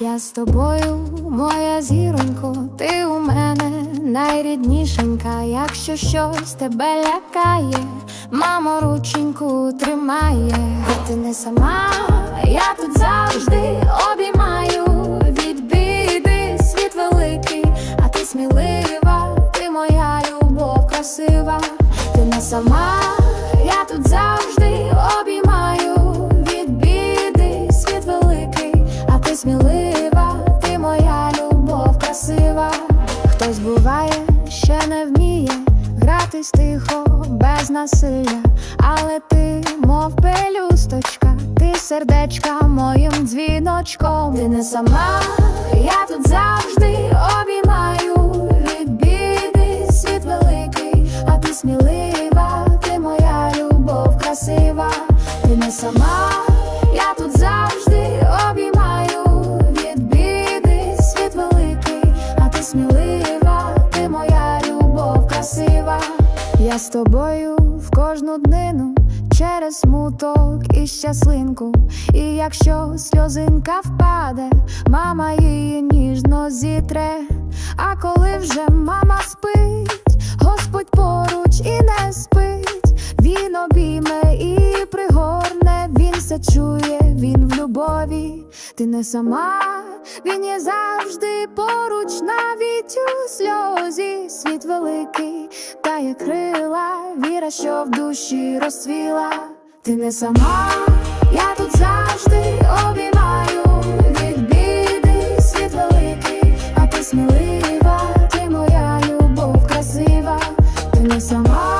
Я з тобою, моя зіронько, ти у мене найріднішенька, якщо щось тебе лякає, мамо рученьку тримає, ти не сама, я тут завжди обіймаю. Від біди світ великий, а ти смілива, сама, я тут завжди обіймаю від біди світ великий, а ти смілива, ти моя любов красива. Хтось буває, ще не вміє гратись тихо, без насилля, але ти, мов пелюсточка, ти сердечка моїм дзвіночком. Ти не сама, я тут завжди обіймаю смілива, ти моя любов красива. Я з тобою в кожну днину через смуток і щаслинку. І якщо сльозинка впаде, мама її ніжно зітре. А коли вже мама спить, Господь поруч і не спить, чує він в любові, ти не сама, він є завжди поруч, навіть у сльозі, світ великий, та є крила, віра, що в душі розцвіла, ти не сама, я тут завжди обіймаю. Від біди, світ великий, а ти смілива, ти моя любов красива, ти не сама.